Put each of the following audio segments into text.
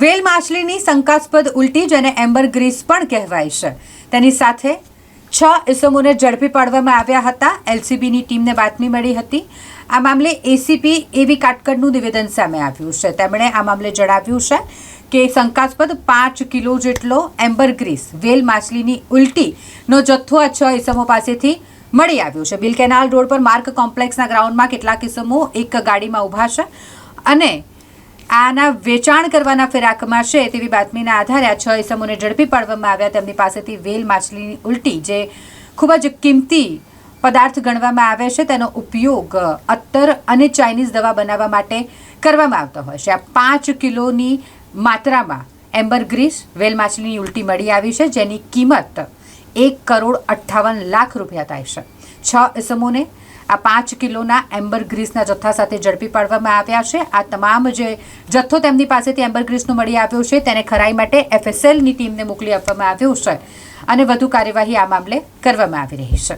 વેલ માછલીની શંકાસ્પદ ઉલટી જેને એમ્બર ગ્રીસ પણ કહેવાય છે. તેની સાથે છ ઇસમોને ઝડપી પાડવામાં આવ્યા હતા. એલસીબીની ટીમને બાતમી મળી હતી. આ મામલે એસીપી એવી કાટકડનું નિવેદન સામે આવ્યું છે. તેમણે આ મામલે જણાવ્યું છે કે શંકાસ્પદ પાંચ કિલો જેટલો એમ્બર ગ્રીસ વેલ માછલીની ઉલટીનો જથ્થો આ છ ઇસમો પાસેથી મળી આવ્યું છે. બિલ કેનાલ રોડ પર માર્ક કોમ્પ્લેક્સના ગ્રાઉન્ડમાં કેટલાક ઇસમો એક ગાડીમાં ઊભા છે અને આના વેચાણ કરવાના ફિરાકમાં છે તેવી બાતમીના આધારે આ છ ઇસમોને ઝડપી પાડવામાં આવ્યા. તેમની પાસેથી વેલ માછલીની ઉલટી, જે ખૂબ જ કિંમતી પદાર્થ ગણવામાં આવે છે, તેનો ઉપયોગ અત્તર અને ચાઇનીઝ દવા બનાવવા માટે કરવામાં આવતો હોય છે. આ પાંચ કિલોની માત્રામાં એમ્બર ગ્રીસ વેલ માછલીની ઉલટી મળી આવી છે, જેની કિંમત એક કરોડ અઠ્ઠાવન લાખ રૂપિયા થાય છે. છ ઇસમોને આ પાંચ કિલોના એમ્બર ગ્રીસના જથ્થા સાથે ઝડપી પાડવામાં આવ્યા છે. આ તમામ જે જથ્થો તેમની પાસેથી એમ્બર ગ્રીસનો મળી આવ્યો છે, તેને ખરાઈ માટે એફએસએલની ટીમને મોકલી આપવામાં આવ્યો છે અને વધુ કાર્યવાહી આ મામલે કરવામાં આવી રહી છે.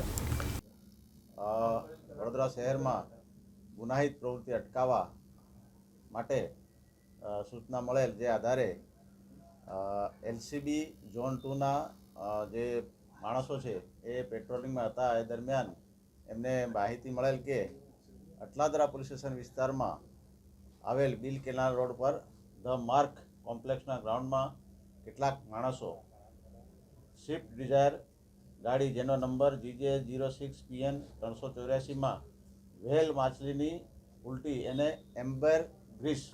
વડોદરા શહેરમાં ગુનાહિત પ્રવૃત્તિ અટકાવવા માટે સૂચના મળેલ જે આધારે એલસીબી ઝોન ટુના જે માણસો છે, એ પેટ્રોલિંગમાં હતા. એ દરમિયાન એમને માહિતી મળેલ કે અટલાદરા પોલીસ સ્ટેશન વિસ્તારમાં આવેલ બિલ કેનાલ રોડ પર ધ માર્ક કોમ્પ્લેક્સના ગ્રાઉન્ડમાં કેટલાક માણસો સ્વિફ્ટ ડિઝાયર ગાડી જેનો number GJ zero six PN ત્રણસો ચોર્યાસીમાં વ્હેલ માછલીની ઉલટી એને એમ્બર ગ્રીસ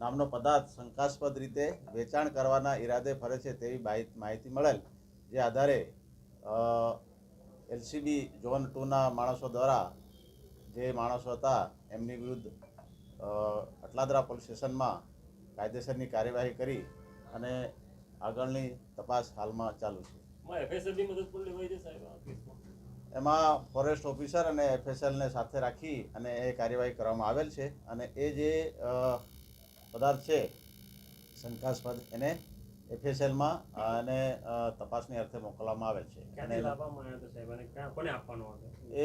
નામનો પદાર્થ શંકાસ્પદ રીતે વેચાણ કરવાના ઈરાદે ફરે છે તેવી માહિતી મળેલ, જે આધારે એલસીબી ઝોન ટુના માણસો દ્વારા જે માણસો હતા એમની વિરુદ્ધ અટલાદરા પોલીસ સ્ટેશનમાં કાયદેસરની કાર્યવાહી કરી અને આગળની તપાસ હાલમાં ચાલુ છે. એમાં ફોરેસ્ટ ઓફિસર અને એફએસએલને સાથે રાખી અને એ કાર્યવાહી કરવામાં આવેલ છે અને એ જે પદાર્થ છે શંકાસ્પદ એને એફએસએલમાં અને તપાસની અર્થે મોકલવામાં આવેલ છે.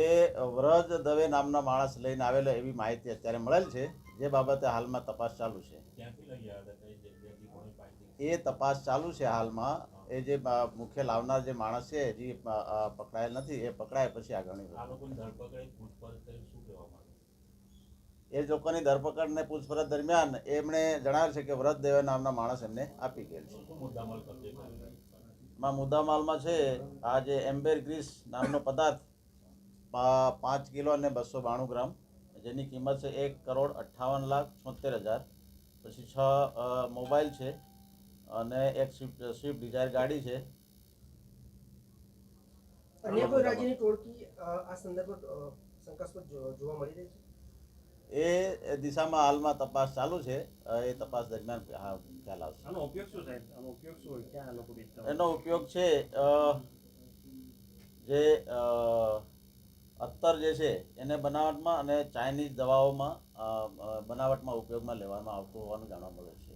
એ વ્રજ દવે નામના માણસ લઈને આવેલો એવી માહિતી અત્યારે મળેલ છે જે બાબતે હાલમાં તપાસ ચાલુ છે. એ તપાસ ચાલુ છે હાલમાં. એ જે મુખ્ય લાવનાર જે માણસ છે હજી પકડાયેલ નથી. એ પકડાય પછી આગળની આ લોકોની ધરપકડ પૂછપરછ કરી શું કહેવામાં આવ્યું એ લોકોની ધરપકડ ને પૂછપરછ દરમિયાન એમણે જણાવ્યું છે કે વ્રત દેવ નામના માણસ એમને આપી ગયેલ છે. માં મુદ્દામાલમાં છે આ જે એમ્બેર ગ્રીસ નામનો પદાર્થ પાંચ કિલો અને બસો બાણું ગ્રામ જેની કિંમત છે એક કરોડ અઠ્ઠાવન લાખ છોતેર હજાર. પછી છ મોબાઈલ છે અને એક સ્વિફ્ટ સ્વિફ્ટ ડિઝાયર ગાડી છે. અન્ય કોઈ રાજ્યની ટોળકી આ સંદર્ભમાં શંકાસ્પદ જોવા મળી રહી છે? એ દિશામાં હાલમાં તપાસ ચાલુ છે. એ તપાસ દરમિયાન ખ્યાલ આવશે. આનો ઉપયોગ શું સાહેબ? આનો ઉપયોગ શું હોય? ક્યાં લોકો વેચતા એનો ઉપયોગ છે જે અત્તર જે છે એને બનાવટમાં અને ચાઇનીઝ દવાઓમાં બનાવટમાં ઉપયોગમાં લેવામાં આવતું હોવાનું જાણવા મળે છે.